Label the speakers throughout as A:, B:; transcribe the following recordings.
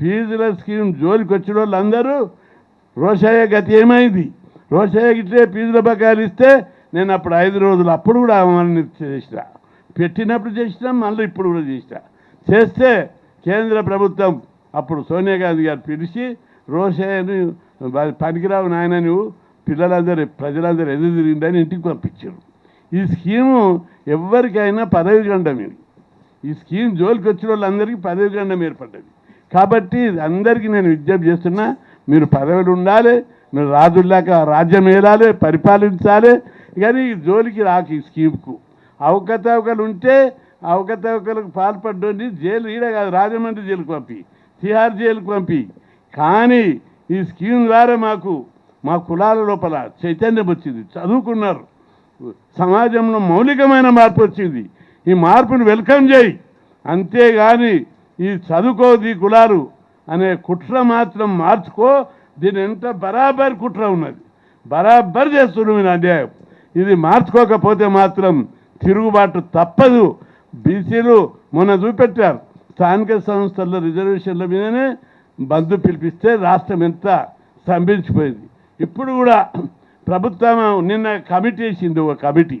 A: ఫీజుల స్కీమ్ జోలికి వచ్చిన వాళ్ళందరూ రోషయ్య గతి ఏమైంది? రోషయ్యకి ఇట్లే ఫీజుల బకాయిలు ఇస్తే నేను అప్పుడు ఐదు రోజులు అప్పుడు కూడా అవమానం చేసిన. పెట్టినప్పుడు చేసిన మళ్ళీ ఇప్పుడు కూడా చేసిన. చేస్తే కేంద్ర ప్రభుత్వం అప్పుడు సోనియా గాంధీ గారు పిలిచి రోషయ్యను పనికిరావు నాయన నువ్వు పిల్లలందరూ ప్రజలందరూ ఎదురు తిరిగిందని ఇంటికి పంపించారు. ఈ స్కీము ఎవరికైనా పదవి గండం ఇది. ఈ స్కీమ్ జోలికి వచ్చిన వాళ్ళందరికీ పదవి గండం ఏర్పడ్డది. కాబట్టి అందరికీ నేను విజ్ఞప్తి చేస్తున్నా మీరు పదవులు ఉండాలి మీరు రాజుల్లాక రాజ్యం ఏలాలి పరిపాలించాలి. కానీ జోలికి రాకు ఈ స్కీమ్కు. అవకతవకలు ఉంటే అవకతవకలకు పాల్పడ్డోని జైలు ఈడ కాదు రాజమండ్రి జైలుకు పంపి తిహార్ జైలుకు పంపి. కానీ ఈ స్కీమ్ ద్వారా మాకు మా కులాల లోపల చైతన్యం వచ్చింది చదువుకున్నారు. సమాజంలో మౌలికమైన మార్పు వచ్చింది. ఈ మార్పును వెల్కమ్ చేయి. అంతేగాని ఈ చదువుకోది కులాలు అనే కుట్ర మాత్రం మార్చుకో దీని ఎంత బరాబర్ కుట్ర ఉన్నది. బరాబర్ చేస్తున్నాం మీరు అన్యాయం. ఇది మార్చుకోకపోతే మాత్రం తిరుగుబాటు తప్పదు. బీసీలు మొన్న చూపెట్టారు స్థానిక సంస్థల్లో రిజర్వేషన్ల మీదనే బంధు పిలిపిస్తే రాష్ట్రం ఎంత స్తంభించిపోయింది. ఇప్పుడు కూడా ప్రభుత్వం నిన్న కమిటీ వేసింది ఒక కమిటీ.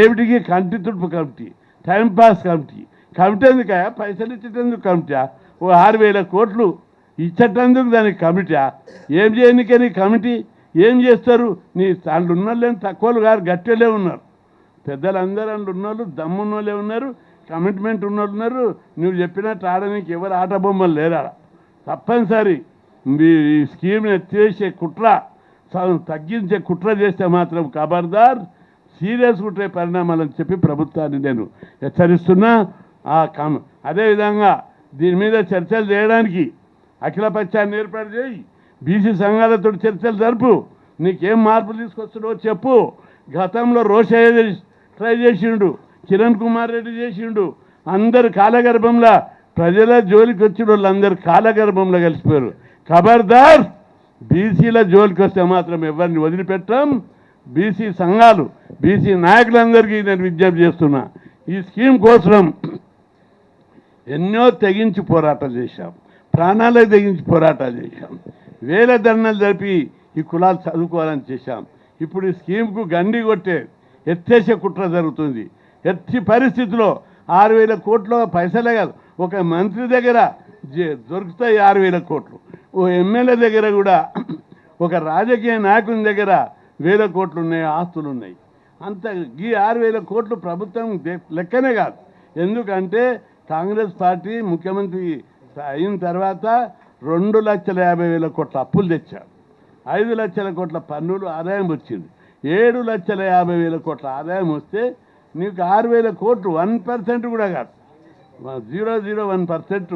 A: ఏమిటికి కంటి తుడుపు కమిటీ టైంపాస్ కమిటీ. కమిటీ ఎందుక పైసలు ఇచ్చేటందుకు కమిటీ? ఓ ఆరు వేల కోట్లు ఇచ్చేటందుకు దానికి కమిటీ? ఏం చేయనికని కమిటీ? ఏం చేస్తారు? నీ దాంట్లో ఉన్నోళ్ళేం తక్కువలు గారు గట్టెలే ఉన్నారు. పెద్దలందరూ అందులో ఉన్నోళ్ళు దమ్మున్నోళ్ళే ఉన్నారు కమిట్మెంట్ ఉన్నోళ్ళు ఉన్నారు. నువ్వు చెప్పినట్టు ఆడడానికి ఎవరు ఆట బొమ్మలు లేరా తప్పనిసరి. మీ ఈ స్కీమ్ని ఎత్తివేసే కుట్ర తగ్గించే కుట్ర చేస్తే మాత్రం ఖబర్దార్ సీరియస్ ఉంటే పరిణామాలని చెప్పి ప్రభుత్వాన్ని నేను హెచ్చరిస్తున్నా. ఆ కం అదేవిధంగా దీని మీద చర్చలు చేయడానికి అఖిల పక్షాన్ని ఏర్పాటు చేయి. బీసీ సంఘాలతో చర్చలు జరుపు. నీకేం మార్పులు తీసుకొస్తున్నావో చెప్పు. గతంలో రోషయ్య ట్రై చేసిండు కిరణ్ కుమార్ రెడ్డి చేసిండు. అందరు కాలగర్భంలో ప్రజల జోలికి వచ్చిన వాళ్ళు అందరు కాలగర్భంలో కలిసిపోయారు. ఖబర్దార్! బీసీల జోలికి వస్తే మాత్రం ఎవరిని వదిలిపెట్టం. బీసీ సంఘాలు బీసీ నాయకులందరికీ నేను విజ్ఞప్తి చేస్తున్నా. ఈ స్కీమ్ కోసం ఎన్నో తెగించి పోరాటాలు చేశాం. ప్రాణాలకు తెగించి పోరాటాలు చేశాం. వేల ధర్నాలు జరిపి ఈ కులాలు చదువుకోవాలని చేశాం. ఇప్పుడు ఈ స్కీమ్కు గండి కొట్టే ఎత్తేసే కుట్ర జరుగుతుంది. ఎత్తి పరిస్థితిలో ఆరు వేల కోట్లు పైసలే కాదు ఒక మంత్రి దగ్గర జే- దొరుకుతాయి ఆరు వేల కోట్లు. ఓ ఎమ్మెల్యే దగ్గర కూడా ఒక రాజకీయ నాయకుని దగ్గర వేల కోట్లు ఉన్నాయి ఆస్తులు ఉన్నాయి. అంత ఈ ఆరు వేల కోట్లు ప్రభుత్వం లెక్కనే కాదు. ఎందుకంటే కాంగ్రెస్ పార్టీ ముఖ్యమంత్రి అయిన తర్వాత రెండు లక్షల యాభై వేల కోట్ల అప్పులు తెచ్చారు. ఐదు లక్షల కోట్ల పన్నులు ఆదాయం వచ్చింది. ఏడు లక్షల యాభై వేల కోట్ల ఆదాయం వస్తే నీకు ఆరు వేల కోట్లు వన్ పర్సెంట్ కూడా కాదు. Zero zero one percent.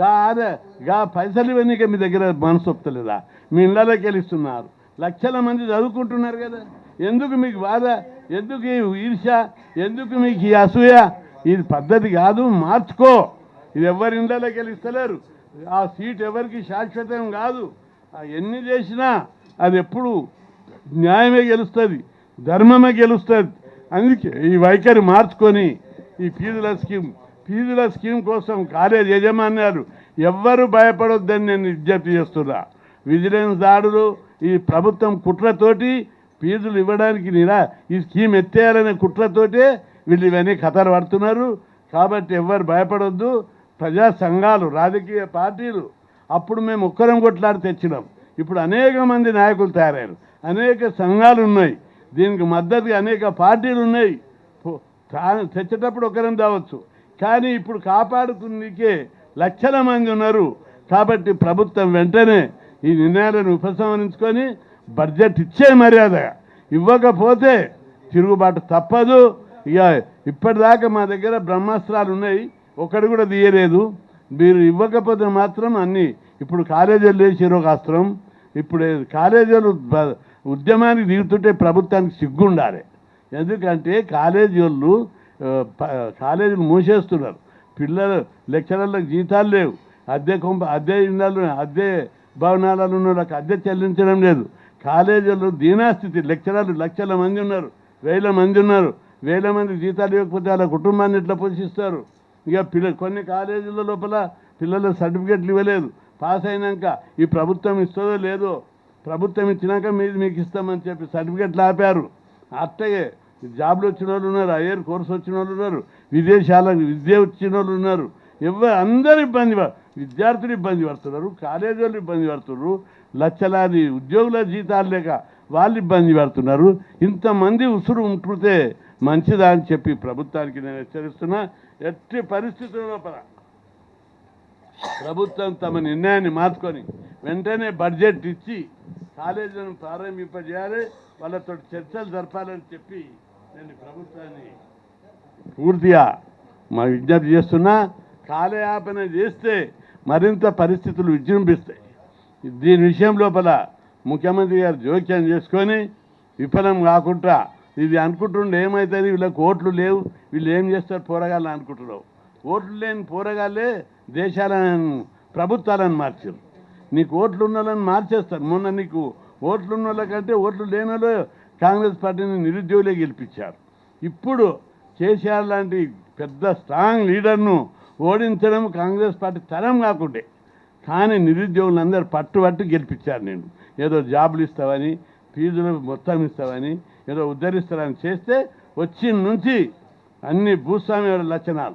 A: గా ఆదా గా పైసలు ఇవన్నీ మీ దగ్గర మనసు ఒప్పుతలేదా? మీ ఇళ్ళలోకి వెళ్ళిస్తున్నారు. లక్షల మంది చదువుకుంటున్నారు కదా. ఎందుకు మీకు బాధ? ఎందుకు ఈ ఈర్ష ఎందుకు మీకు ఈ అసూయ? ఇది పద్ధతి కాదు మార్చుకో. ఇది ఎవరి ఇళ్ళలోకి వెళ్ళి ఇస్తలేరు ఆ సీట్ ఎవరికి శాశ్వతం కాదు. ఎన్ని చేసినా అది ఎప్పుడు న్యాయమే గెలుస్తుంది ధర్మమే గెలుస్తుంది. అందుకే ఈ వైఖరి మార్చుకొని ఈ ఫీజుల స్కీమ్ ఫీజుల స్కీమ్ కోసం కాలేజ్ యజమాన్యాలు ఎవ్వరు భయపడొద్దని నేను విజ్ఞప్తి చేస్తున్నా. విజిలెన్స్ దాడులు ఈ ప్రభుత్వం కుట్రతోటి ఫీజులు ఇవ్వడానికి నిరా ఈ స్కీమ్ ఎత్తేయాలనే కుట్రతోటే వీళ్ళు ఇవన్నీ కథలు పడుతున్నారు. కాబట్టి ఎవరు భయపడొద్దు. ప్రజా సంఘాలు రాజకీయ పార్టీలు అప్పుడు మేము ఒక్కరం కొట్లాడి తెచ్చినాం. ఇప్పుడు అనేక మంది నాయకులు తయారయ్యారు. అనేక సంఘాలు ఉన్నాయి. దీనికి మద్దతు అనేక పార్టీలు ఉన్నాయి. పో- తెచ్చేటప్పుడు ఒకరం దావచ్చు కానీ ఇప్పుడు కాపాడుకునికే లక్షల మంది ఉన్నారు. కాబట్టి ప్రభుత్వం వెంటనే ఈ నిర్ణయాలను ఉపసంహరించుకొని బడ్జెట్ ఇచ్చే మర్యాద ఇవ్వకపోతే తిరుగుబాటు తప్పదు. ఇక ఇప్పటిదాకా మా దగ్గర బ్రహ్మాస్త్రాలు ఉన్నాయి. ఒకటి కూడా తీయలేదు. మీరు ఇవ్వకపోతే మాత్రం అన్నీ ఇప్పుడు కాలేజీలు లేచారు ఒక అస్త్రం. ఇప్పుడు కాలేజీలు ఉద్యమానికి దిగుతుంటే ప్రభుత్వానికి సిగ్గుండాలి. ఎందుకంటే కాలేజీ వాళ్ళు ప- కాలేజీలు మూసేస్తున్నారు. పిల్లలు లెక్చరర్లకు జీతాలు లేవు. అద్దె కొంప అద్దె ఇండాలు అద్దె భవనాలలో ఉన్న వాళ్ళకి అద్దె చెల్లించడం లేదు. కాలేజీలు దీనాస్థితి లెక్చరర్లు లక్షల మంది ఉన్నారు వేల మంది ఉన్నారు. వేల మంది జీతాలు ఇవ్వకపోతే వాళ్ళ కుటుంబాన్ని ఇట్లా పోషిస్తారు? ఇక పిల్ల కొన్ని కాలేజీల లోపల పిల్లల సర్టిఫికెట్లు ఇవ్వలేదు. పాస్ అయినాక ఈ ప్రభుత్వం ఇస్తుందో లేదో ప్రభుత్వం ఇచ్చినాక మీది మీకు ఇస్తామని చెప్పి సర్టిఫికెట్లు ఆపారు. అట్టగే జాబ్లు వచ్చిన వాళ్ళు ఉన్నారు ఐఏర్ కోర్స్ వచ్చిన వాళ్ళు ఉన్నారు విదేశాలకు విద్య వచ్చిన వాళ్ళు ఉన్నారు. ఎవరు అందరు ఇబ్బంది విద్యార్థులు ఇబ్బంది పడుతున్నారు కాలేజీ ఇబ్బంది పడుతున్నారు లచ్చలాది ఉద్యోగుల జీతాలు లేక వాళ్ళు ఇబ్బంది పడుతున్నారు. ఇంతమంది ఉసురు ఉంటుంటే మంచిదా అని చెప్పి ప్రభుత్వానికి నేను హెచ్చరిస్తున్నా. ఎట్టి పరిస్థితుల లోపల ప్రభుత్వం తమ నిర్ణయాన్ని మార్చుకొని వెంటనే బడ్జెట్ ఇచ్చి కాలేజీలను ప్రారంభింపజేయాలి. వాళ్ళతో చర్చలు జరపాలని చెప్పి నేను ప్రభుత్వాన్ని పూర్తిగా మా విజ్ఞప్తి చేస్తున్నా. కాలయాపన చేస్తే మరింత పరిస్థితులు విజృంభిస్తాయి. దీని విషయం లోపల ముఖ్యమంత్రి గారు జోక్యం చేసుకొని విఫలం కాకుండా ఇది అనుకుంటుండే ఏమవుతుంది వీళ్ళకి ఓట్లు లేవు. వీళ్ళు ఏం చేస్తారు? పోరగాళ్ళు అనుకుంటున్నావు. ఓట్లు లేని పోరగాళ్ళే దేశాలను ప్రభుత్వాలను మార్చారు నీకు ఓట్లు ఉన్న వాళ్ళని మార్చేస్తారు. మొన్న నీకు ఓట్లు ఉన్న వాళ్ళకంటే ఓట్లు లేని కాంగ్రెస్ పార్టీని నిరుద్యోగులే గెలిపించారు. ఇప్పుడు కేసీఆర్ లాంటి పెద్ద స్ట్రాంగ్ లీడర్ను ఓడించడం కాంగ్రెస్ పార్టీ తరం కాకుండే. కానీ నిరుద్యోగులందరూ పట్టుబట్టు గెలిపించారు నేను ఏదో జాబులు ఇస్తావని ఫీజులు మొత్తం ఇస్తావని ఏదో ఉద్ధరిస్తారని చేస్తే వచ్చిన నుంచి అన్ని భూస్వామ్య లక్షణాలు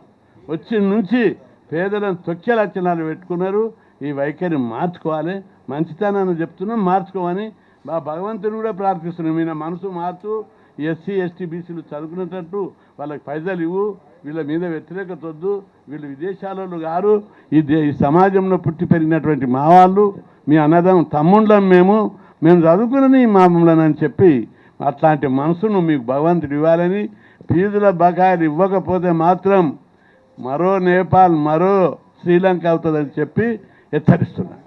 A: వచ్చిన నుంచి పేదలను తొక్కే లక్షణాలు పెట్టుకున్నారు. ఈ వైఖరి మార్చుకోవాలి. మంచితనాన్ని చెప్తున్నాం మార్చుకోమని మా భగవంతుని కూడా ప్రార్థిస్తున్నాం. ఈయన మనసు మార్చు ఎస్సీ ఎస్టీ బీసీలు చదువుకునేటట్టు వాళ్ళకి పైసలు ఇవ్వు. వీళ్ళ మీద వ్యతిరేకత వద్దు. వీళ్ళు విదేశాలలో గారు ఈ దే ఈ సమాజంలో పుట్టి పెరిగినటువంటి మా వాళ్ళు మీ అన్నదం తమ్ముళ్ళం మేము మేము చదువుకున్నది మా అని చెప్పి అట్లాంటి మనసును మీకు భగవంతుడు ఇవ్వాలని ఫీజుల బకాయిలు ఇవ్వకపోతే మాత్రం మరో నేపాల్ మరో శ్రీలంక అవుతుందని చెప్పి హెచ్చరిస్తున్నాను